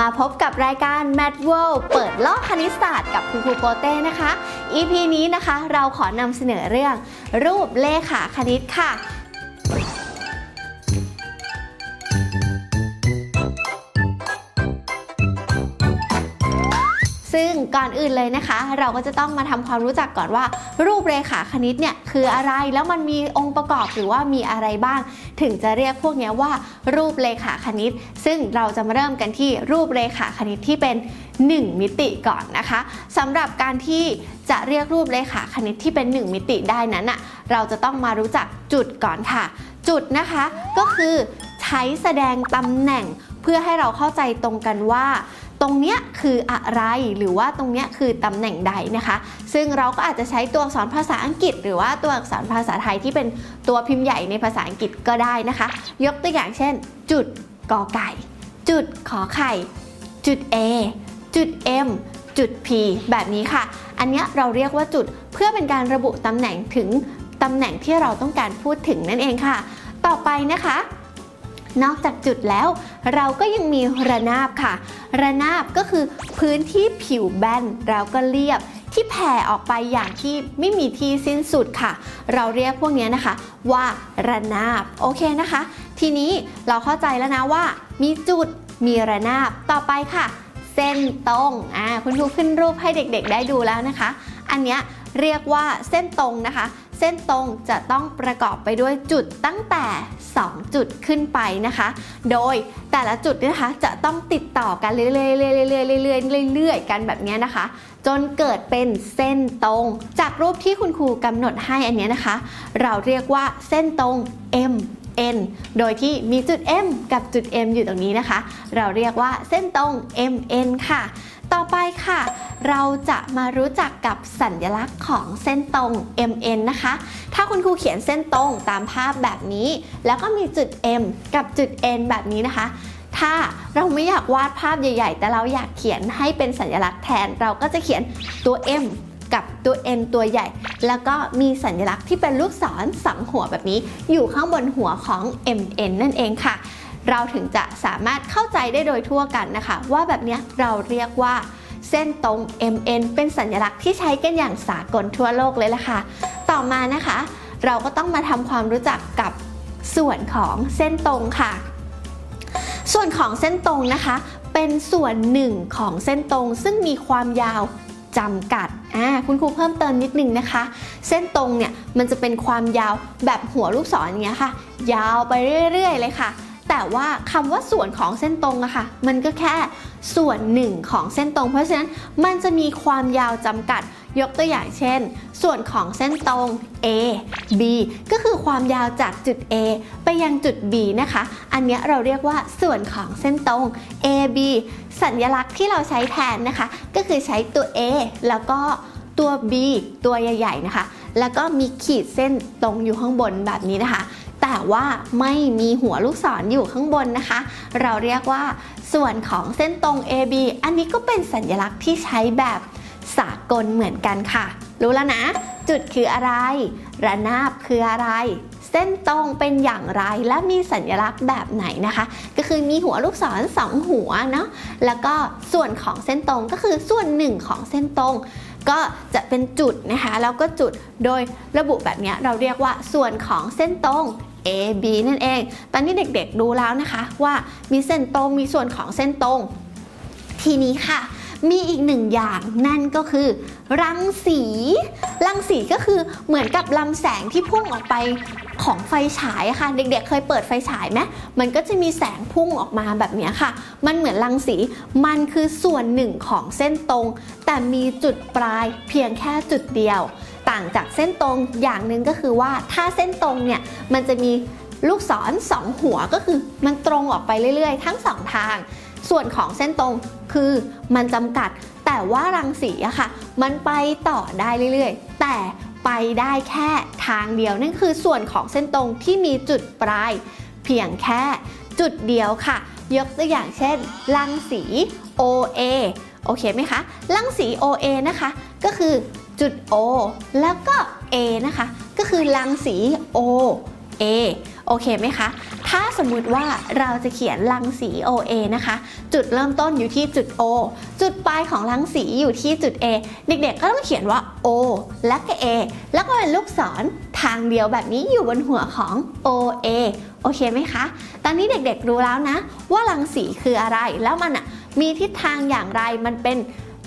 มาพบกับรายการ Mad World เปิดโลกคณิตศาสตร์กับคุณครูโปเต้นะคะ EP นี้นะคะเราขอนำเสนอเรื่อง รูปเลขาคณิตค่ะ ก่อนอื่นเลยนะคะ เราก็จะต้องมาทำความรู้จักก่อนว่า รูปเรขาคณิตเนี่ยคืออะไรแล้วมันมีองค์ประกอบหรือว่ามีอะไรบ้าง ถึงจะเรียกพวกนี้ว่า รูปเรขาคณิต ซึ่งเราจะมาเริ่มกันที่รูปเรขาคณิตที่เป็น 1 มิติก่อนนะคะสำหรับการที่จะเรียกรูปเรขาคณิตที่เป็น 1 มิติได้นั้นอะเราจะต้องมารู้จักจุดก่อนค่ะ จุดนะคะก็คือใช้แสดงตำแหน่งเพื่อให้เราเข้าใจตรงกันว่า ตรงเนี้ยคืออะไรหรือว่าตรงเนี้ยคือตำแหน่งใดนะคะ ซึ่งเราก็อาจจะใช้ตัวอักษรภาษาอังกฤษ หรือว่าตัวอักษรภาษาไทยที่เป็นตัวพิมพ์ใหญ่ในภาษาอังกฤษก็ได้นะคะ ยกตัวอย่างเช่น จุดกอไก่ จุดขอไข่ จุด A จุด M จุด P แบบนี้ค่ะ อันเนี้ยเราเรียกว่าจุดเพื่อเป็นการระบุตำแหน่งถึงตำแหน่งที่เราต้องการพูดถึงนั่นเองค่ะ ต่อไปนะคะ นอกจากจุดแล้ว เราก็ยังมีระนาบค่ะ ระนาบก็คือพื้นที่ผิวแบนแล้วก็เรียบที่แผ่ออกไปอย่างที่ไม่มีที่สิ้นสุดค่ะ เราเรียกพวกนี้นะคะ ว่าระนาบโอเคนะคะ ทีนี้เราเข้าใจแล้วนะว่า มีจุดมีระนาบต่อไปค่ะ เส้นตรงอ่าคุณครูขึ้นรูปให้เด็กๆ ได้ดูแล้วนะคะ อันเนี้ยเรียกว่าเส้นตรงนะคะ เส้นตรงจะต้องประกอบไปด้วยจุดตั้งแต่ 2 จุดขึ้นไปนะคะ โดยแต่ละจุดเนี่ยนะคะจะต้องติดต่อกันเรื่อยๆเรื่อยๆเรื่อยๆเรื่อยๆเรื่อยๆกันแบบนี้นะคะ จนเกิดเป็นเส้นตรง จากรูปที่คุณครูกำหนดให้อันเนี้ยนะคะ เราเรียกว่าเส้นตรง M N โดยที่มีจุด M กับจุด M อยู่ตรงนี้นะคะ เราเรียกว่าเส้นตรง M N ค่ะ ต่อไปค่ะ เราจะมารู้จักกับสัญลักษณ์ของเส้นตรง MN นะคะ ถ้าคุณครูเขียนเส้นตรงตามภาพแบบนี้ แล้วก็มีจุด M กับจุด N แบบนี้นะคะ ถ้าเราไม่อยากวาดภาพใหญ่ ๆ แต่เราอยากเขียนให้เป็นสัญลักษณ์แทน เราก็จะเขียนตัว M กับตัว N ตัวใหญ่ แล้วก็มีสัญลักษณ์ที่เป็นลูกศรสังหัวแบบนี้ อยู่ข้างบนหัวของ MN นั่นเองค่ะ เราถึงจะสามารถเข้าใจได้โดยทั่วกันนะคะ ว่าแบบนี้เราเรียกว่าเส้นตรง MN เป็นสัญลักษณ์ที่ใช้กันอย่างสากลทั่วโลกเลยล่ะค่ะ ต่อมานะคะ เราก็ต้องมาทำความรู้จักกับส่วนของเส้นตรงค่ะ ส่วนของเส้นตรงนะคะ เป็นส่วนหนึ่งของเส้นตรง ซึ่งมีความยาวจำกัดอ่าคุณครูเพิ่มเติมนิดนึงนะคะ เส้นตรงเนี่ยมันจะเป็นความยาวแบบหัวลูกศรอย่างเงี้ยค่ะ ยาวไปเรื่อย ๆ เลยค่ะ แต่ว่าคำว่าส่วนของเส้นตรงอะค่ะ มันก็แค่ส่วนหนึ่งของเส้นตรง เพราะฉะนั้นมันจะมีความยาวจำกัดยกตัวอย่างเช่น ส่วนของเส้นตรง A B ก็คือความยาวจากจุด A ไปยังจุด B นะคะ อันนี้เราเรียกว่าส่วนของเส้นตรง AB สัญลักษณ์ที่เราใช้แทนนะคะ ก็คือใช้ตัว A แล้วก็ตัว B ตัวใหญ่ ๆ นะคะ แล้วก็มีขีดเส้นตรงอยู่ข้างบนแบบนี้นะคะ แต่ว่าไม่มีหัวลูกศรออยู่ข้างบนนะคะ เราเรียกว่า ส่วนของเส้นตรง AB อันนี้ก็เป็นสัญลักษณ์ที่ใช้แบบสากลเหมือนกันค่ะ รู้แล้วนะ จุดคืออะไร ระนาบคืออะไร เส้นตรงเป็นอย่างไรและมีสัญลักษณ์แบบไหนนะคะ ก็คือมีหัวลูกศรสองหัวเนาะแล้วก็ส่วนของเส้นตรงก็คือส่วนหนึ่งของเส้นตรงก็จะเป็นจุดนะคะแล้วก็จุดโดยระบุแบบนี้เราเรียกว่าส่วนของเส้นตรง A B นั่นเอง ตอนนี้เด็กๆดูแล้วนะคะว่ามีเส้นตรงมีส่วนของเส้นตรง ทีนี้ค่ะ มีอีกหนึ่งอย่างนั่นก็คือ รังสี รังสีก็คือเหมือนกับลำแสงที่พุ่งออกไปของไฟฉายค่ะ เด็กๆเคยเปิดไฟฉายไหมมันก็จะมีแสงพุ่งออกมาแบบนี้ค่ะ มันเหมือนรังสี มันคือส่วนหนึ่งของเส้นตรง แต่มีจุดปลายเพียงแค่จุดเดียว ต่างจากเส้นตรงอย่างหนึ่งก็คือว่าถ้าเส้นตรงเนี่ยมันจะมีลูกศรสองหัวก็คือมันตรงออกไปเรื่อยๆ ทั้งสองทาง ส่วนของเส้นตรงคือมันจำกัด แต่ว่ารังสีอะค่ะ มันไปต่อได้เรื่อยๆ แต่ไปได้แค่ทางเดียวนั่นคือส่วนของเส้นตรงที่มีจุดปลาย เพียงแค่จุดเดียวค่ะ ยกตัวอย่างเช่น รังสี OA โอเคไหมคะ รังสี OA นะคะ ก็คือ จุด O แล้วก็ A นะคะ ก็คือรังสี O A โอเคไหมคะ ถ้าสมมุติว่าเราจะเขียนรังสี OA นะคะ จุดเริ่มต้นอยู่ที่จุด O จุดปลายของรังสีอยู่ที่จุด A เด็กๆ ก็ต้องเขียนว่า O และก็ A แล้วก็เป็นลูกศรทางเดียวแบบนี้อยู่บนหัวของ OA โอเคไหมคะ ตอนนี้เด็กๆ รู้แล้วนะ ว่ารังสีคืออะไร แล้วมันอะมีทิศทางอย่างไร มันเป็น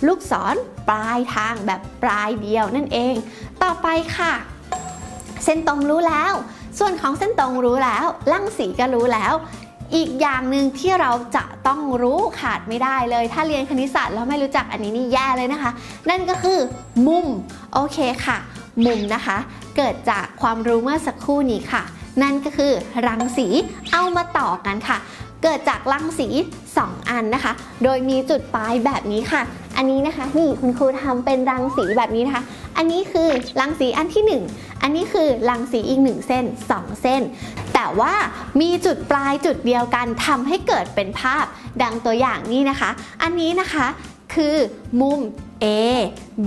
ลูกศรปลายทางแบบปลายเดียวนั่นเอง ต่อไปค่ะ เส้นตรงรู้แล้ว ส่วนของเส้นตรงรู้แล้วรังสีก็รู้แล้ว อีกอย่างหนึ่งที่เราจะต้องรู้ขาดไม่ได้เลย ถ้าเรียนคณิตศาสตร์แล้วไม่รู้จักอันนี้นี่แย่เลยนะคะ นั่นก็คือ มุม โอเคค่ะ มุมนะคะ เกิดจากความรู้เมื่อสักครู่นี้ค่ะ นั่นก็คือรังสีเอามาต่อกันค่ะเกิดจากรังสี 2 อันนะคะ โดยมีจุดปลายแบบนี้ค่ะ อันนี้นะคะนี่คุณครูทำเป็นรังสีแบบนี้นะคะ อันนี้คือรังสีอันที่ 1 อันนี้คือรังสีอีก 1 เส้น 2 เส้น แต่ว่ามีจุดปลายจุดเดียวกันทำให้เกิดเป็นภาพดังตัวอย่างนี้นะคะ อันนี้นะคะคือมุม A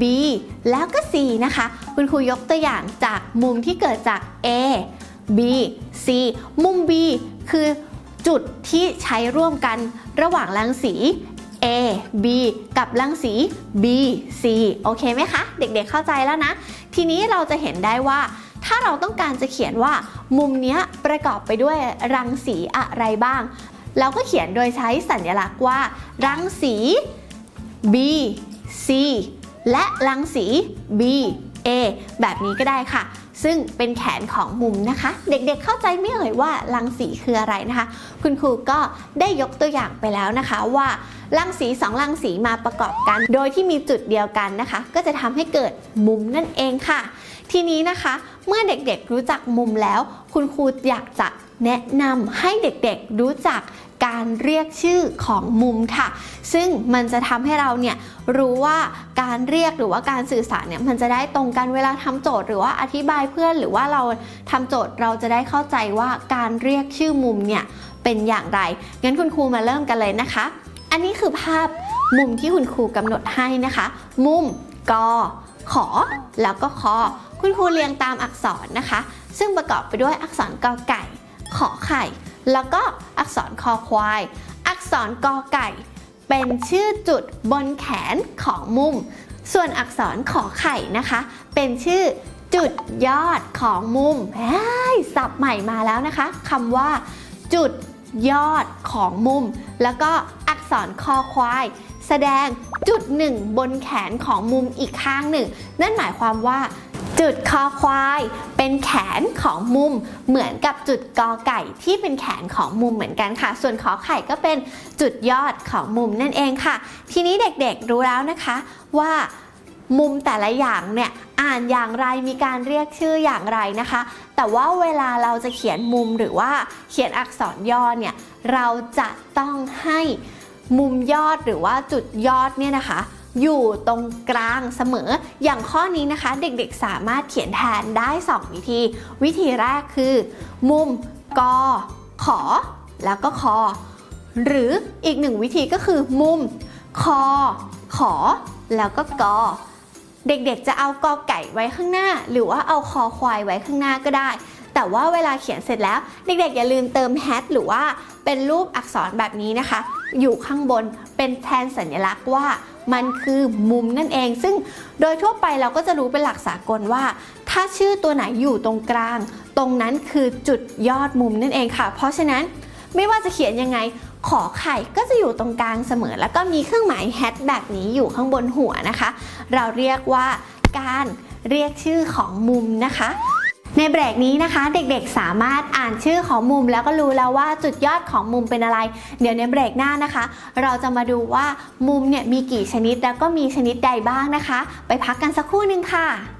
B แล้วก็ C นะคะ คุณครูยกตัวอย่างจากมุมที่เกิดจาก A B C มุม B คือจุดที่ใช้ร่วมกันระหว่างรังสี A B กับรังสี B C โอเคไหมคะ เด็กๆเข้าใจแล้วนะ ทีนี้เราจะเห็นได้ว่า ถ้าเราต้องการจะเขียนว่า มุมเนี้ยประกอบไปด้วยรังสีอะไรบ้าง เราก็เขียนโดยใช้สัญลักษณ์ว่า รังสี B C และรังสี B A แบบนี้ก็ได้ค่ะ ซึ่งเป็นแขนของมุมนะคะ เด็กๆเข้าใจไม่เอ่ยว่ารังสีคืออะไรนะคะ คุณครูก็ได้ยกตัวอย่างไปแล้วนะคะว่ารังสีสองรังสีมาประกอบกัน โดยที่มีจุดเดียวกันนะคะ ก็จะทำให้เกิดมุมนั่นเองค่ะ ทีนี้นะคะ เมื่อเด็กๆรู้จักมุมแล้ว คุณครูอยากจะแนะนำให้เด็กๆรู้จัก การเรียกชื่อของมุมค่ะ ซึ่งมันจะทำให้เราเนี่ยรู้ว่าการเรียกหรือว่าการสื่อสารเนี่ยมันจะได้ตรงกันเวลาทำโจทย์หรือว่าอธิบายเพื่อนหรือว่าเราทำโจทย์เราจะได้เข้าใจว่าการเรียกชื่อมุมเนี่ยเป็นอย่างไร งั้นคุณครูมาเริ่มกันเลยนะคะ อันนี้คือภาพมุมที่คุณครูกำหนดให้นะคะ มุมกอขอ แล้วก็คอ คุณครูเรียงตามอักษรนะคะ ซึ่งประกอบไปด้วยอักษรกอไก่ ขอไข่ แล้วก็อักษรคอควาย อักษรกอไก่ เป็นชื่อจุดบนแขนของมุม ส่วนอักษรขอไข่นะคะ เป็นชื่อจุดยอดของมุมไอ้สับใหม่มาแล้วนะคะคำว่า จุดยอดของมุม แล้วก็อักษรคอควาย แสดงจุดหนึ่งบนแขนของมุมอีกข้างหนึ่ง นั่นหมายความว่า จุดคอควายเป็นแขนของมุมเหมือนกับจุดกอไก่ที่เป็นแขนของมุมเหมือนกันค่ะ ส่วนขอไข่ก็เป็นจุดยอดของมุมนั่นเองค่ะ ทีนี้เด็กๆรู้แล้วนะคะว่ามุมแต่ละอย่างเนี่ยอ่านอย่างไรมีการเรียกชื่ออย่างไรนะคะ แต่ว่าเวลาเราจะเขียนมุมหรือว่าเขียนอักษรย่อเนี่ยเราจะต้องให้ มุมยอดหรือว่าจุดยอดเนี่ยนะคะ อยู่ตรงกลางเสมอ อย่างข้อนี้นะคะ เด็กๆสามารถเขียนแทนได้ 2 วิธี วิธีแรกคือ มุมกอขอ แล้วก็คอ หรืออีกหนึ่งวิธีก็คือ มุมคอ ขอ แล้วก็กอเด็กๆ จะเอากอไก่ไว้ข้างหน้า หรือว่าเอาคอควายไว้ข้างหน้าก็ได้ แต่ว่าเวลาเขียนเสร็จแล้ว เด็กๆ อย่าลืมเติมแฮชหรือว่าเป็นรูปอักษรแบบนี้นะคะ อยู่ข้างบนเป็นแทนสัญลักษณ์ว่ามันคือมุมนั่นเอง ซึ่งโดยทั่วไปเราก็จะรู้เป็นหลักสากลว่า ถ้าชื่อตัวไหนอยู่ตรงกลาง ตรงนั้นคือจุดยอดมุมนั่นเองค่ะ เพราะฉะนั้นไม่ว่าจะเขียนยังไง ขอไข่ก็จะอยู่ตรงกลางเสมอ แล้วก็มีเครื่องหมายแฮชแบบนี้อยู่ข้างบนหัวนะคะ เราเรียกว่าการเรียกชื่อของมุมนะคะ ในเบรกนี้นะคะเด็กๆสามารถอ่านชื่อของมุมแล้วก็รู้แล้วว่าจุดยอดของมุมเป็นอะไร เดี๋ยวในเบรกหน้านะคะ เราจะมาดูว่ามุมเนี่ยมีกี่ชนิดแล้วก็มีชนิดใดบ้างนะคะ ไปพักกันสักครู่หนึ่งค่ะ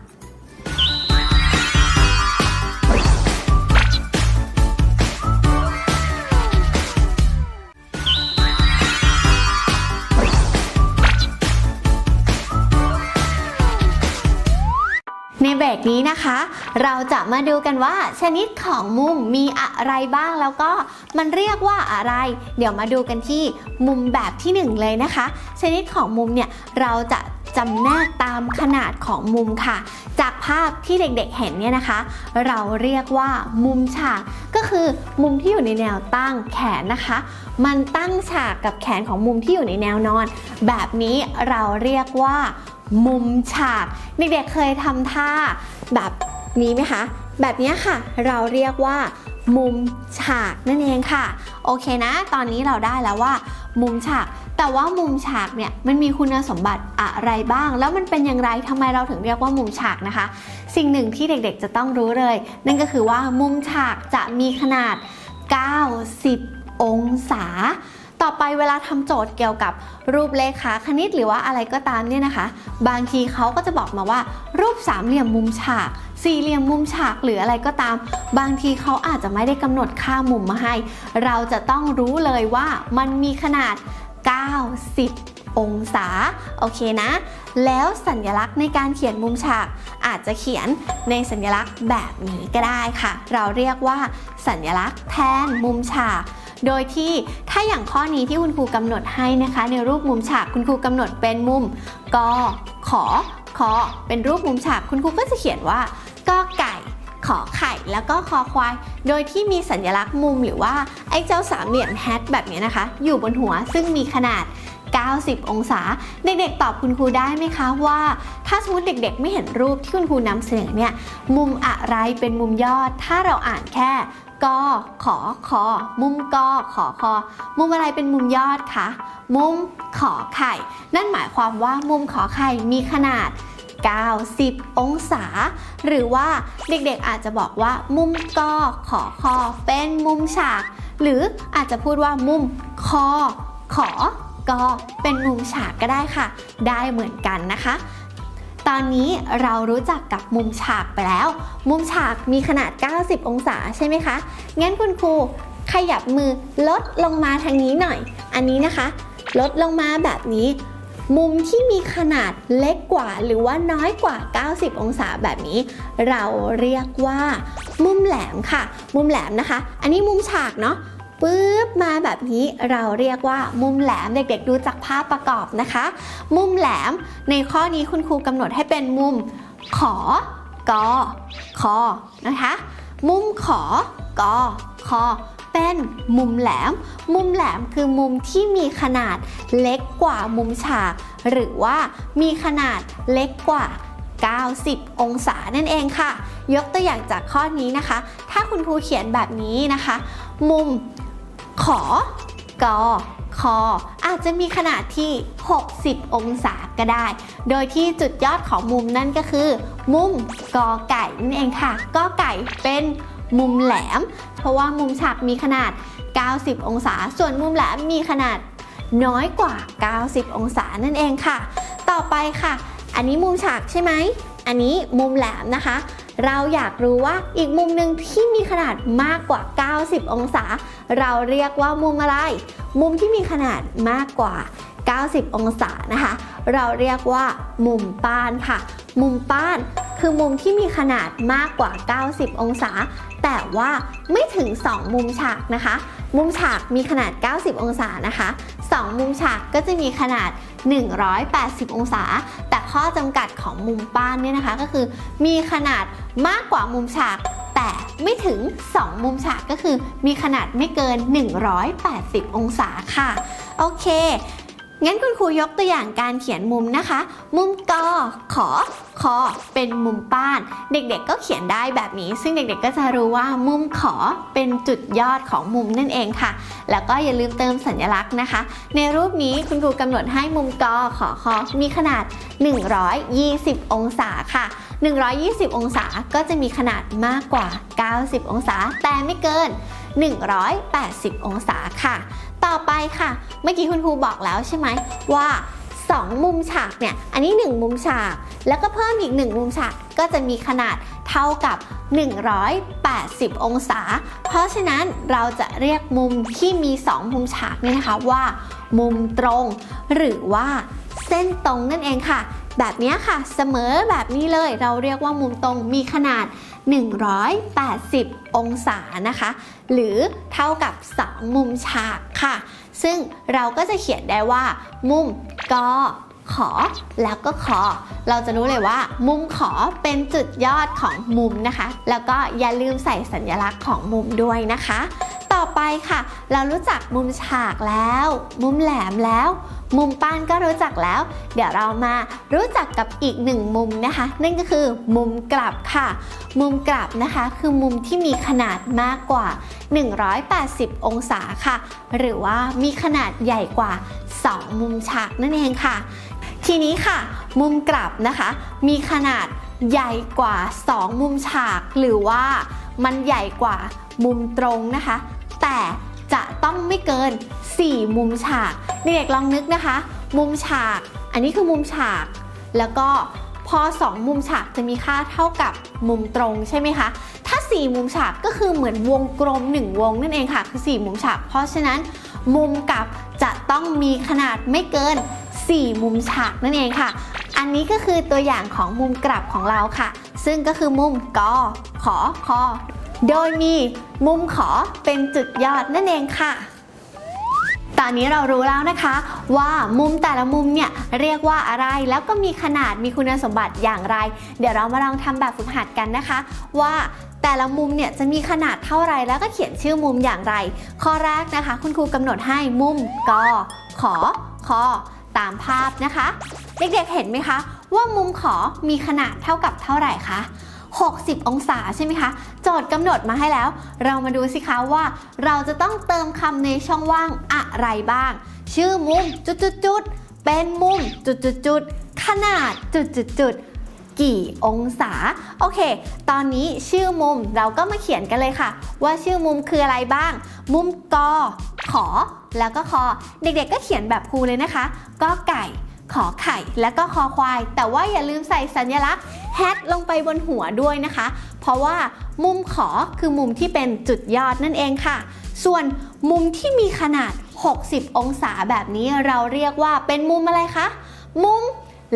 นี้นะคะ เราจะมาดูกันว่าชนิดของมุมมีอะไรบ้างแล้วก็มันเรียกว่าอะไร เดี๋ยวมาดูกันที่มุมแบบที่หนึ่งเลยนะคะ ชนิดของมุมเนี่ยเราจะจำแนกตามขนาดของมุมค่ะ จากภาพที่เด็กๆเห็นเนี่ยนะคะ เราเรียกว่ามุมฉาก ก็คือมุมที่อยู่ในแนวตั้งแขนนะคะ มันตั้งฉากกับแขนของมุมที่อยู่ในแนวนอน แบบนี้เราเรียกว่า มุมฉากเด็กๆเคยทำท่าแบบนี้ไหมคะ แบบนี้ค่ะ เราเรียกว่า มุมฉากนั่นเองค่ะ โอเคนะ ตอนนี้เราได้แล้วว่า มุมฉาก แต่ว่ามุมฉากเนี่ยมันมีคุณสมบัติอะไรบ้าง แล้วมันเป็นอย่างไรทำไมเราถึงเรียกว่ามุมฉากนะคะ สิ่งหนึ่งที่เด็กๆจะต้องรู้เลย นั่นก็คือว่ามุมฉากจะมีขนาด 90 องศา ต่อไปเวลาทำโจทย์เกี่ยวกับรูปเลขาคณิตหรือว่าอะไรก็ตามเนี่ยนะคะ บางทีเขาก็จะบอกมาว่า รูปสามเหลี่ยมมุมฉาก สี่เหลี่ยมมุมฉากหรืออะไรก็ตาม บางทีเขาอาจจะไม่ได้กำหนดค่ามุมมาให้ เราจะต้องรู้เลยว่ามันมีขนาด 90องศาโอเคนะ แล้วสัญลักษณ์ในการเขียนมุมฉาก อาจจะเขียนในสัญลักษณ์แบบนี้ก็ได้ค่ะ เราเรียกว่า สัญลักษณ์แทนมุมฉาก โดยที่ถ้าอย่างข้อนี้ที่คุณครูกำหนดให้นะคะ ในรูปมุมฉากคุณครูกำหนดเป็นมุมกขอคอเป็นรูปมุมฉากคุณครูก็จะเขียนว่ากอไก่ขอไข่แล้วก็คอควาย โดยที่มีสัญลักษณ์มุมหรือว่าไอ้เจ้าสามเหลี่ยมแฮทแบบนี้นะคะ อยู่บนหัวซึ่งมีขนาด 90 องศา เด็กๆ ตอบคุณครูได้ไหมคะว่า ถ้าสมมติเด็กๆ ไม่เห็นรูปที่คุณครูนำเสนอเนี่ย มุมอะไรเป็นมุมยอด ถ้าเราอ่านแค่ กอขอคอมุมกอขอคอมุมอะไรเป็นมุมยอดคะมุมขอไข่ นั่นหมายความว่ามุมขอไข่มีขนาด 90 องศา หรือว่าเด็กๆอาจจะบอกว่า มุมกอขอคอเป็นมุมฉาก หรืออาจจะพูดว่ามุมคอขอกอเป็นมุมฉากก็ได้ค่ะ ได้เหมือนกันนะคะ ตอนนี้เรารู้จักกับมุมฉากไปแล้ว มุมฉากมีขนาด 90 องศาใช่ไหมคะ งั้นคุณครูขยับมือลดลงมาทางนี้หน่อย อันนี้นะคะ ลดลงมาแบบนี้ มุมที่มีขนาดเล็กกว่าหรือว่าน้อยกว่า 90 องศาแบบนี้ เราเรียกว่า มุมแหลมค่ะ มุมแหลมนะคะ อันนี้มุมฉากเนาะ ปึ๊บมาแบบนี้เราเรียกว่ามุมแหลมเด็กๆ ดูจากภาพประกอบนะคะ มุมแหลมในข้อนี้คุณครูกำหนดให้เป็นมุมขอกอคอนะคะ มุมขอกอคอเป็นมุมแหลม มุมแหลมคือมุมที่มีขนาดเล็กกว่ามุมฉาก หรือว่ามีขนาดเล็กกว่า 90 องศานั่นเองค่ะ ยกตัวอย่างจากข้อนี้นะคะ ถ้าคุณครูเขียนแบบนี้นะคะ มุม ขอกอคออาจจะมีขนาดที่ 60 องศาก็ได้ โดยที่จุดยอดของมุมนั่นก็คือ มุมกอไก่นั่นเองค่ะกอไก่เป็นมุมแหลม เพราะว่ามุมฉากมีขนาด 90 องศา ส่วนมุมแหลมมีขนาดน้อยกว่า 90 องศานั่นเองค่ะ ต่อไปค่ะ อันนี้มุมฉากใช่ไหม อันนี้มุมแหลมนะคะ เราอยากรู้ว่าอีกมุมหนึ่งที่มีขนาดมากกว่า 90 องศา เราเรียกว่ามุมอะไร มุมที่มีขนาดมากกว่า 90 องศานะคะ เราเรียกว่ามุมป้านค่ะ มุมป้านคือมุมที่มีขนาดมากกว่า 90 องศา แต่ว่าไม่ถึง 2 มุมฉากนะคะ มุมฉากมีขนาด 90 องศานะคะ 2 มุมฉากก็จะมีขนาด 180 องศา แต่ข้อจำกัดของมุมป้านเนี่ยนะคะก็คือมีขนาดมากกว่ามุมฉากแต่ไม่ถึง 2 มุมฉากก็คือมีขนาดไม่เกิน 180 องศาค่ะ โอเค งั้นคุณครูยกตัวอย่างการเขียนมุมนะคะ มุมกอขอ คอเป็นมุมป้าน เด็กๆก็เขียนได้แบบนี้ ซึ่งเด็กๆก็จะรู้ว่ามุมขอเป็นจุดยอดของมุมนั่นเองค่ะ แล้วก็อย่าลืมเติมสัญลักษณ์นะคะ ในรูปนี้คุณครูกำหนดให้มุมกอขอคอมีขนาด 120 องศาค่ะ 120 องศาก็จะมีขนาดมากกว่า 90 องศา แต่ไม่เกิน 180 องศาค่ะ ต่อไปค่ะ เมื่อกี้คุณครูบอกแล้วใช่ไหมว่า 2 มุมฉากเนี่ย อันนี้ 1 มุมฉาก แล้วก็เพิ่มอีก 1 มุมฉาก ก็จะมีขนาดเท่ากับ 180 องศา เพราะฉะนั้นเราจะเรียกมุมที่มี 2 มุมฉากนี่นะคะว่า มุมตรง หรือว่าเส้นตรงนั่นเองค่ะ แบบนี้ค่ะ เสมอแบบนี้เลย เราเรียกว่ามุมตรงมีขนาด 180 องศานะคะ หรือเท่ากับ 2 มุมฉากค่ะ ซึ่งเราก็จะเขียนได้ว่า มุมกอขอแล้วก็ขอ เราจะรู้เลยว่า มุมขอเป็นจุดยอดของมุมนะคะ แล้วก็อย่าลืมใส่สัญลักษณ์ของมุมด้วยนะคะ ต่อไปค่ะ เรารู้จักมุมฉากแล้ว มุมแหลมแล้ว มุมป้านก็รู้จักแล้ว เดี๋ยวเรามารู้จักกับอีกหนึ่งมุมนะคะ นั่นก็คือมุมกลับค่ะ มุมกลับนะคะคือมุมที่มีขนาดมากกว่า 180 องศาค่ะ หรือว่ามีขนาดใหญ่กว่า 2 มุมฉากนั่นเองค่ะ ทีนี้ค่ะ มุมกลับนะคะ มีขนาดใหญ่กว่า 2 มุมฉาก หรือว่ามันใหญ่กว่ามุมตรงนะคะ แต่ จะต้องไม่เกิน 4 มุมฉากเด็กๆลองนึกนะคะ มุมฉาก อันนี้คือมุมฉาก แล้วก็พอ 2 มุมฉากจะมีค่าเท่ากับมุมตรงใช่ไหมคะ ถ้า 4 มุมฉากก็คือเหมือนวงกลม 1 วงนั่นเองค่ะ คือ 4 มุมฉาก เพราะฉะนั้น มุมกับจะต้องมีขนาดไม่เกิน 4 มุมฉากนั่นเองค่ะ อันนี้ก็คือตัวอย่างของมุมกลับของเราค่ะ ซึ่งก็คือมุมกอขอคอ โดยมีมุมขอเป็นจุดยอดนั่นเองค่ะ ตอนนี้เรารู้แล้วนะคะ ว่ามุมแต่ละมุมเนี่ยเรียกว่าอะไรแล้วก็มีขนาดมีคุณสมบัติอย่างไร เดี๋ยวเรามาลองทำแบบฝึกหัดกันนะคะ ว่าแต่ละมุมเนี่ยจะมีขนาดเท่าไรแล้วก็เขียนชื่อมุมอย่างไร ข้อแรกนะคะ คุณครูกำหนดให้มุมกอขอคอตามภาพนะคะ เด็กๆเห็นไหมคะ ว่ามุมขอมีขนาดเท่ากับเท่าไหร่คะ 60 องศาใช่ไหมคะ โจทย์กำหนดมาให้แล้ว เรามาดูสิคะว่า เราจะต้องเติมคำในช่องว่างอะไรบ้าง ชื่อมุมจุดๆๆเป็นมุมจุดๆๆขนาดจุดๆๆกี่องศา โอเค ตอนนี้ชื่อมุมเราก็มาเขียนกันเลยค่ะ ว่าชื่อมุมคืออะไรบ้าง มุมกอ ขอ แล้วก็คอ เด็กๆก็เขียนแบบครูเลยนะคะ ก็ไก่ ขอไข่ แล้วก็คอควาย แต่ว่าอย่าลืมใส่สัญลักษณ์ แฮทลงไปบนหัวด้วยนะคะ เพราะว่ามุมขอคือมุมที่เป็นจุดยอดนั่นเองค่ะ ส่วนมุมที่มีขนาด 60 องศาแบบนี้เราเรียกว่าเป็นมุมอะไรคะ มุม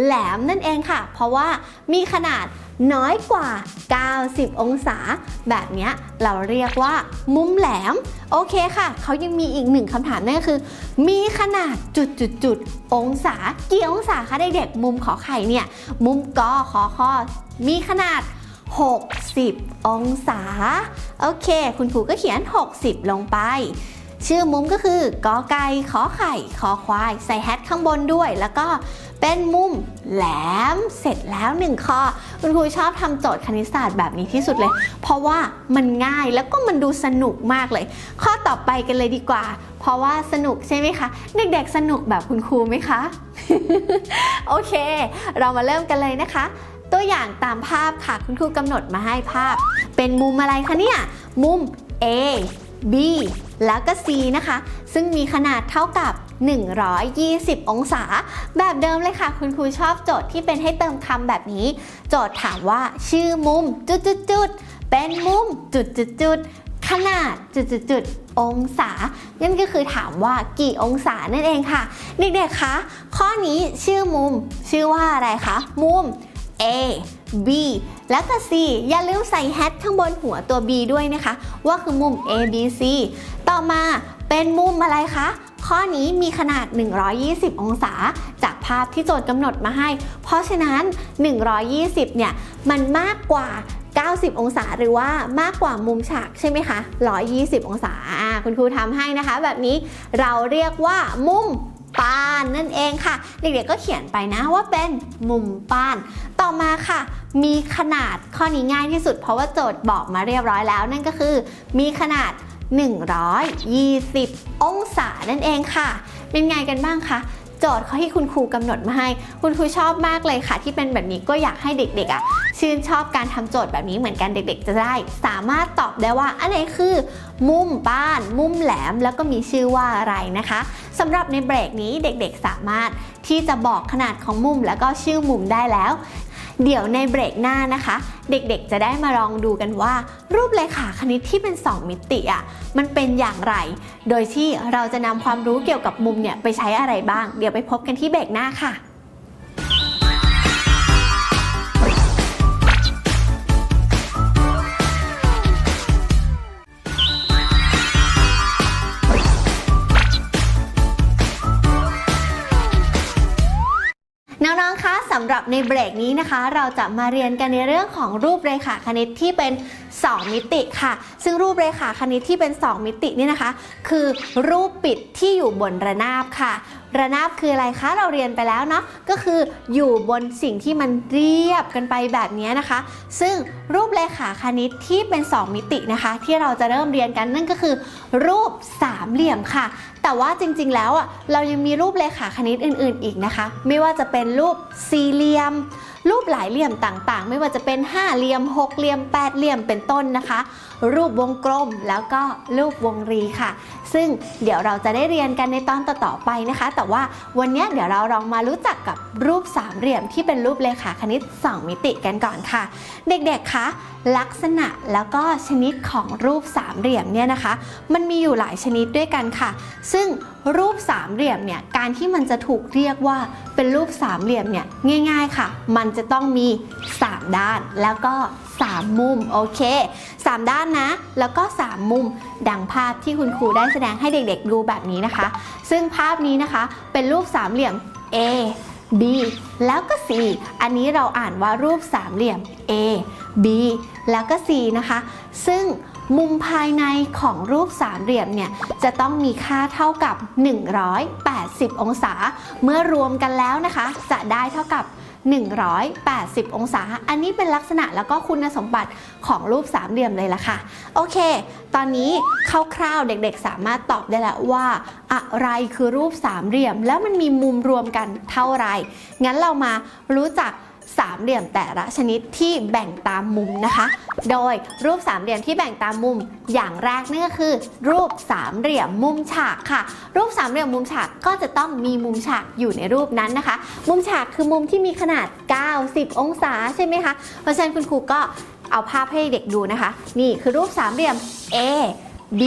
แหลมนั่นเองค่ะ เพราะว่ามีขนาด น้อยกว่า 90 องศา แบบนี้เราเรียกว่ามุมแหลม โอเคค่ะ เขายังมีอีกหนึ่งคำถามนั่นก็คือ มีขนาดจุดจุดจุดองศา กี่องศาคะเด็กๆมุมขอไข่เนี่ย มุมกอขอคอมีขนาด 60 องศา โอเค คุณครูก็เขียน 60 ลงไป ชื่อมุมก็คือกอไก่ขอไข่ ขอควาย ใส่แฮทข้างบนด้วยแล้วก็ เป็นมุมแหลมเสร็จแล้วหนึ่งข้อ คุณครูชอบทำโจทย์คณิตศาสตร์แบบนี้ที่สุดเลย เพราะว่ามันง่ายแล้วก็มันดูสนุกมากเลย ข้อต่อไปกันเลยดีกว่า เพราะว่าสนุกใช่ไหมคะ เด็กๆสนุกแบบคุณครูไหมคะ โอเค เรามาเริ่มกันเลยนะคะ ตัวอย่างตามภาพค่ะคุณครูกำหนดมาให้ภาพ เป็นมุมอะไรคะเนี่ย มุม A B แล้วก็ C นะคะ ซึ่งมีขนาดเท่ากับ 120 องศา แบบเดิมเลยค่ะ คุณครูชอบโจทย์ที่เป็นให้เติมคำแบบนี้ โจทย์ถามว่าชื่อมุมจุดๆๆเป็นมุมจุดๆๆขนาดจุดๆๆองศา นั่นก็คือถามว่ากี่องศานั่นเองค่ะ เด็กๆคะ ข้อนี้ชื่อมุม ชื่อว่าอะไรคะ มุม A B แล้วก็ C อย่าลืมใส่แฮทข้างบนหัวตัว B ด้วยนะคะ ว่าคือมุม A B C ต่อมาเป็นมุมอะไรคะ ข้อนี้มีขนาด 120 องศา จากภาพที่โจทย์กำหนดมาให้ เพราะฉะนั้น 120 เนี่ย มันมากกว่า 90 องศาหรือว่ามากกว่ามุมฉากใช่ไหมคะ 120 องศาอ่าคุณครูทำให้นะคะ แบบนี้เราเรียกว่ามุม ป้านนั่นเองค่ะ เด็กๆก็เขียนไปนะว่าเป็นมุมป้าน ต่อมาค่ะ มีขนาดข้อนี้ง่ายที่สุดเพราะว่าโจทย์บอกมาเรียบร้อยแล้ว นั่นก็คือ มีขนาด 120 องศานั่นเองค่ะ เป็นไงกันบ้างคะ โจทย์เขาที่คุณครูกำหนดมาให้ คุณครูชอบมากเลยค่ะ ที่เป็นแบบนี้ก็อยากให้เด็กๆอะชื่นชอบการทำโจทย์แบบนี้เหมือนกันเด็ก ๆ จะได้ สามารถตอบได้ว่าอันไหนคือ มุมบ้าน มุมแหลมแล้วก็มีชื่อว่าอะไรนะคะสำหรับในเบรกนี้เด็กๆสามารถที่จะบอกขนาดของมุมแล้วก็ชื่อมุมได้แล้ว เดี๋ยวในเบรกหน้านะคะ เด็กๆจะได้มาลองดูกันว่า รูปเลขาคณิตที่เป็น 2 มิติอะมันเป็นอย่างไร โดยที่เราจะนำความรู้เกี่ยวกับมุมเนี่ยไปใช้อะไรบ้าง เดี๋ยวไปพบกันที่เบรกหน้าค่ะำหรับในเบรกนี้นะคะ เราจะมาเรียนกันในเรื่องของรูปเรขาคณิตที่เป็น 2 มิติค่ะ ซึ่งรูปเรขาคณิตที่เป็น 2 มิตินี่นะคะ คือรูปปิดที่อยู่บนระนาบค่ะ ระนาบคืออะไรคะเราเรียนไปแล้วเนาะก็คืออยู่บนสิ่งที่มันเรียบกันไปแบบนี้นะคะ ซึ่งรูปเรขาคณิตที่เป็น 2 มิตินะคะ ที่เราจะเริ่มเรียนกันนั่นก็คือ รูปสามเหลี่ยมค่ะ แต่ว่าจริงๆแล้วอะเรายังมีรูปเลขาคณิตอื่น ๆ อีกนะคะ ไม่ว่าจะเป็นรูปสี่เหลี่ยม รูปหลายเหลี่ยมต่างๆ ไม่ว่าจะเป็นห้าเหลี่ยมหกเหลี่ยมแปดเหลี่ยมเป็นต้นนะคะ รูปวงกลม แล้วก็รูปวงรีค่ะ ซึ่งเดี๋ยวเราจะได้เรียนกันในตอนต่อๆไปนะคะ แต่ว่าวันนี้เดี๋ยวเราลองมารู้จักกับรูปสามเหลี่ยมที่เป็นรูปเลขาคณิต 2 มิติกันก่อนค่ะ เด็กๆคะลักษณะแล้วก็ชนิดของรูปสามเหลี่ยมเนี่ยนะคะ มันมีอยู่หลายชนิดด้วยกันค่ะ ซึ่งรูปสามเหลี่ยมเนี่ยการที่มันจะถูกเรียกว่าเป็นรูปสามเหลี่ยมเนี่ยง่าย ๆค่ะ มันจะต้องมี 3 ด้านแล้วก็ 3 มุมโอเค 3 ด้านนะ แล้วก็ 3 มุมดังภาพที่คุณครูได้แสดงให้เด็กๆดูแบบนี้นะคะ ซึ่งภาพนี้นะคะเป็นรูปสามเหลี่ยม A B แล้วก็ C อันนี้เราอ่านว่ารูปสามเหลี่ยม A B แล้วก็ C นะคะ ซึ่งมุมภายในของรูปสามเหลี่ยมเนี่ยจะต้องมีค่าเท่ากับ 180 องศา เมื่อรวมกันแล้วนะคะ จะได้เท่ากับ 180 องศา อันนี้เป็นลักษณะแล้วก็คุณสมบัติของรูปสามเหลี่ยมเลยล่ะค่ะ โอเค ตอนนี้คร่าวๆเด็กๆ สามารถตอบได้แล้วว่า อะไรคือรูปสามเหลี่ยม แล้วมันมีมุมรวมกันเท่าไหร่งั้นเรามารู้จัก สามเหลี่ยมแต่ละชนิดที่แบ่งตามมุมนะคะ โดยรูปสามเหลี่ยมที่แบ่งตามมุมอย่างแรกนี่ก็คือ รูปสามเหลี่ยมมุมฉากค่ะ รูปสามเหลี่ยมมุมฉากก็จะต้องมีมุมฉากอยู่ในรูปนั้นนะคะ มุมฉากคือมุมที่มีขนาด 90 องศาใช่ไหมคะ เพราะฉะนั้นคุณครูก็เอาภาพให้เด็กดูนะคะ นี่คือรูปสามเหลี่ยม A B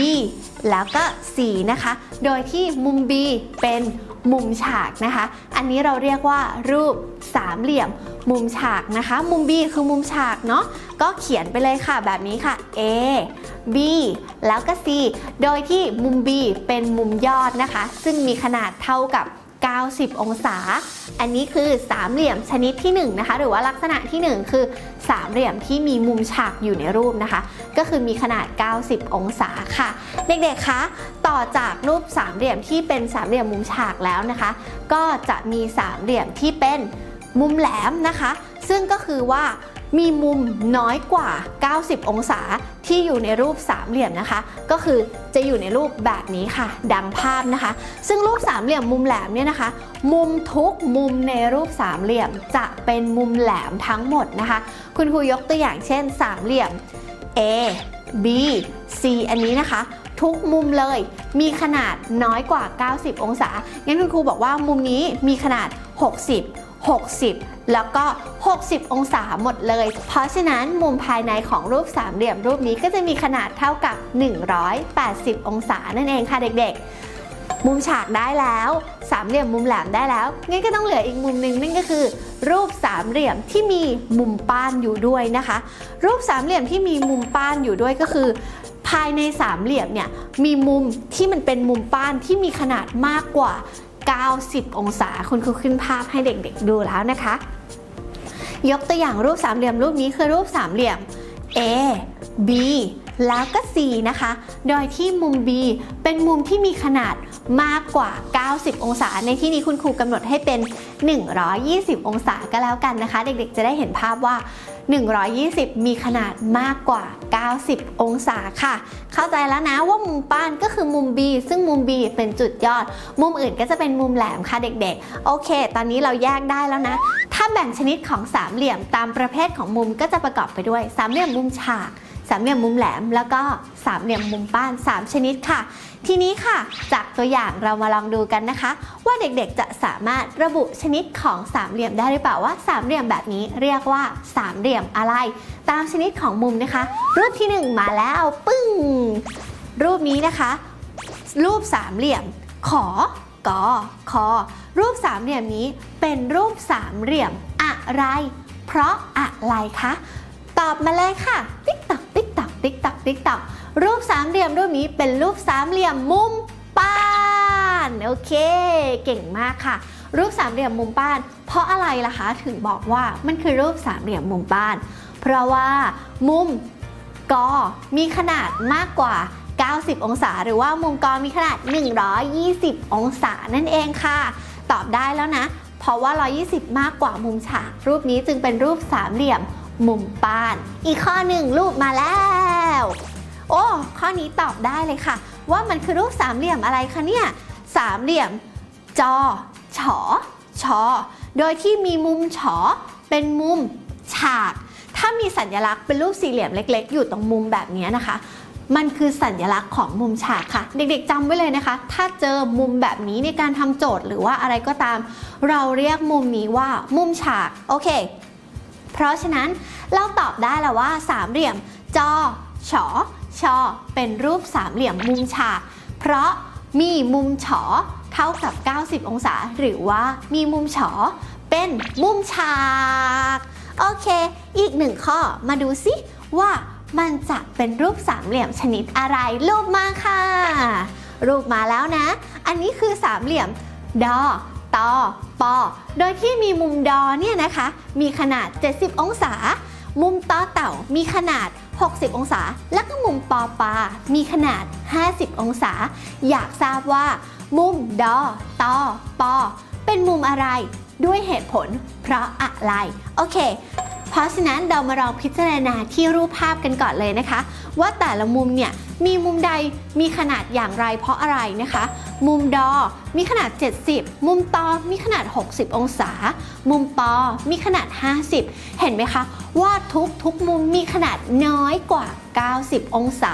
แล้วก็ C นะคะ โดยที่มุม B เป็น มุมฉากนะคะ อันนี้เราเรียกว่ารูปสามเหลี่ยมมุมฉากนะคะ มุม B คือมุมฉากเนาะ ก็เขียนไปเลยค่ะแบบนี้ค่ะ A B แล้วก็ C โดยที่มุม B เป็นมุมยอดนะคะ ซึ่งมีขนาดเท่ากับ 90 องศา อันนี้คือสามเหลี่ยมชนิดที่1นะคะหรือว่าลักษณะที่ 1 คือสามเหลี่ยมที่มีมุมฉากอยู่ในรูปนะคะ ก็คือมีขนาด 90 องศาค่ะ เด็กๆคะต่อจากรูปสามเหลี่ยมที่เป็นสามเหลี่ยมมุมฉากแล้วนะคะ ก็จะมีสามเหลี่ยมที่เป็นมุมแหลมนะคะ ซึ่งก็คือว่า มีมุมน้อยกว่า 90 องศาที่อยู่ในรูปสามเหลี่ยมนะคะ ก็คือจะอยู่ในรูปแบบนี้ค่ะ ดังภาพนะคะ ซึ่งรูปสามเหลี่ยมมุมแหลมเนี่ยนะคะ มุมทุกมุมในรูปสามเหลี่ยมจะเป็นมุมแหลมทั้งหมดนะคะ คุณครูยกตัวอย่างเช่น สามเหลี่ยม A B C อันนี้นะคะทุกมุมเลย มีขนาดน้อยกว่า 90 องศา งั้นคุณครูบอกว่ามุมนี้มีขนาด 60 60 แล้วก็ 60 องศาหมดเลย เพราะฉะนั้นมุมภายในของรูปสามเหลี่ยมรูปนี้ก็จะมีขนาดเท่ากับ 180 องศานั่นเองค่ะเด็กๆ มุมฉากได้แล้ว สามเหลี่ยมมุมแหลมได้แล้ว งั้นก็ต้องเหลืออีกมุมหนึ่งนั่นก็คือ รูปสามเหลี่ยมที่มีมุมป้านอยู่ด้วยนะคะ รูปสามเหลี่ยมที่มีมุมป้านอยู่ด้วยก็คือภายในสามเหลี่ยมเนี่ยมีมุมที่มันเป็นมุมป้านที่มีขนาดมากกว่า 90 องศาคุณครูขึ้นภาพให้เด็กๆดูแล้วนะคะ ยกตัวอย่างรูปสามเหลี่ยมรูปนี้คือรูปสามเหลี่ยม A B แล้วก็ C นะคะ โดยที่มุม B เป็นมุมที่มีขนาดมากกว่า 90 องศา ในที่นี้คุณครูกำหนดให้เป็น 120 องศาก็แล้วกันนะคะ เด็กๆ จะได้เห็นภาพว่า 120 มีขนาดมากกว่า 90 องศาค่ะ เข้าใจแล้วนะว่ามุมป้านก็คือมุม B ซึ่งมุม B เป็นจุดยอด มุมอื่นก็จะเป็นมุมแหลมค่ะเด็กๆ โอเค ตอนนี้เราแยกได้แล้วนะ ถ้าแบ่งชนิดของสามเหลี่ยมตามประเภทของมุมก็จะประกอบไปด้วยสามเหลี่ยมมุมฉาก สามเหลี่ยมมุมแหลม แล้วก็สามเหลี่ยมมุมป้าน 3 ชนิดค่ะ ทีนี้ค่ะ จากตัวอย่างเรามาลองดูกันนะคะ ว่าเด็กๆจะสามารถระบุชนิดของสามเหลี่ยมได้หรือเปล่าว่าสามเหลี่ยมแบบนี้เรียกว่าสามเหลี่ยมอะไร ตามชนิดของมุมนะคะ รูปที่หนึ่งมาแล้วปึ้ง รูปนี้นะคะ รูปสามเหลี่ยมขอกอคอรูปสามเหลี่ยมนี้เป็นรูปสามเหลี่ยมอะไร เพราะอะไรคะ ตอบมาเลยค่ะ ติ๊กตัก ติ๊กตักติ๊กตักรูปสามเหลี่ยมรูปนี้เป็นรูปสามเหลี่ยมมุมป้านโอเค เก่งมากค่ะ รูปสามเหลี่ยมมุมบ้าน เพราะอะไรล่ะคะถึงบอกว่ามันคือรูปสามเหลี่ยมมุมบ้าน เพราะว่ามุมกอมีขนาดมากกว่า 90 องศา หรือว่ามุมกอมีขนาด 120 องศานั่นเองค่ะ ตอบได้แล้วนะ เพราะว่า 120 มากกว่ามุมฉาก รูปนี้จึงเป็นรูปสามเหลี่ยม มุมบ้าน อีกข้อหนึ่งรูปมาแล้ว โอ้ ข้อนี้ตอบได้เลยค่ะ ว่ามันคือรูปสามเหลี่ยมอะไรคะเนี่ย สามเหลี่ยม จอ ฉอ ชอ โดยที่มีมุมฉอ เป็นมุมฉาก ถ้ามีสัญลักษณ์เป็นรูปสี่เหลี่ยมเล็ก ๆ อยู่ตรงมุมแบบนี้นะคะ มันคือสัญลักษณ์ของมุมฉากค่ะ เด็กๆจำไว้เลยนะคะ ถ้าเจอมุมแบบนี้ในการทำโจทย์หรือว่าอะไรก็ตาม เราเรียกมุมนี้ว่ามุมฉาก โอเค เพราะฉะนั้นเราตอบได้แล้วว่าสามเหลี่ยมจอฉอชอเป็นรูปสามเหลี่ยมมุมฉาก เพราะมีมุมฉอเท่ากับ 90 องศา หรือว่ามีมุมฉอเป็นมุมฉาก โอเค อีกหนึ่งข้อมาดูซิว่ามันจะเป็นรูปสามเหลี่ยมชนิดอะไร รูปมาค่ะ รูปมาแล้วนะ อันนี้คือสามเหลี่ยมดอ ตอปอโดยที่มีมุมดอเนี่ยนะคะ มีขนาด 70 องศา มุมตอเต่ามีขนาด 60 องศา แล้วก็มุมปอปา มีขนาด 50 องศา อยากทราบว่า มุมดอตอปอเป็นมุมอะไรด้วยเหตุผล เพราะอะไร โอเค เพราะฉะนั้นเรามาลองพิจารณาที่รูปภาพกันก่อนเลยนะคะ ว่าแต่ละมุมเนี่ยมีมุมใดมีขนาดอย่างไรเพราะอะไรนะคะ มุมดอ มีขนาด 70 มุมตอ มีขนาด 60 องศา มุมปอ มีขนาด 50 เห็นไหมคะว่าทุกทุกมุมมีขนาดน้อยกว่า 90 องศา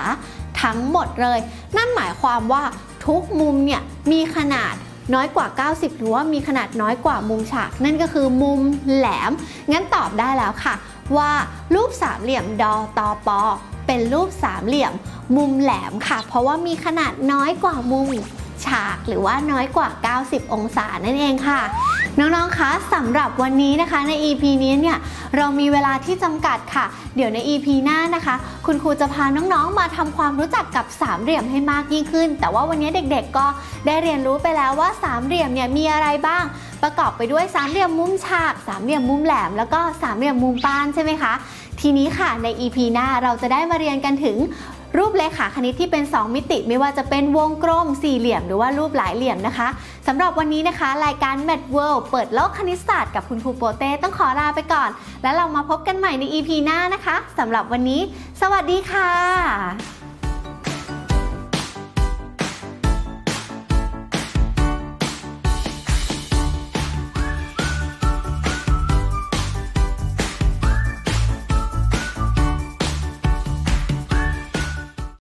ทั้งหมดเลย นั่นหมายความว่าทุกมุมเนี่ยมีขนาดน้อยกว่า 90 หรือว่ามีขนาดน้อยกว่ามุมฉาก นั่นก็คือมุมแหลม งั้นตอบได้แล้วค่ะ ว่ารูปสามเหลี่ยมดอตอปอเป็นรูปสามเหลี่ยม มุมแหลมค่ะ เพราะว่ามีขนาดน้อยกว่ามุม ฉากหรือว่าน้อยกว่า 90 องศานั่นเองค่ะ น้องๆ คะสำหรับวันนี้นะคะใน EP นี้เนี่ยเรามีเวลาที่จำกัดค่ะ เดี๋ยวใน EP หน้านะคะ คุณครูจะพาน้องๆ มาทำความรู้จักกับสามเหลี่ยมให้มากยิ่งขึ้น แต่ว่าวันนี้เด็กๆ ก็ได้เรียนรู้ไปแล้วว่าสามเหลี่ยมเนี่ยมีอะไรบ้าง ประกอบไปด้วยสามเหลี่ยมมุมฉาก สามเหลี่ยมมุมแหลม แล้วก็สามเหลี่ยมมุมป้านใช่ไหมคะทีนี้ค่ะใน EP หน้าเราจะได้มาเรียนกันถึง รูปเลขาคณิตที่เป็น 2 มิติไม่ว่าจะเป็นวงกลมสี่เหลี่ยม หรือว่ารูปหลายเหลี่ยมนะคะสำหรับวันนี้นะคะ รายการ m a t World เปิดโลกคณิตศาสตร์กับคุณครูโปเต้ต้องขอลาไปก่อน แล้วเรามาพบกันใหม่ใน EP หน้านะคะสำหรับวันนี้ สวัสดีค่ะ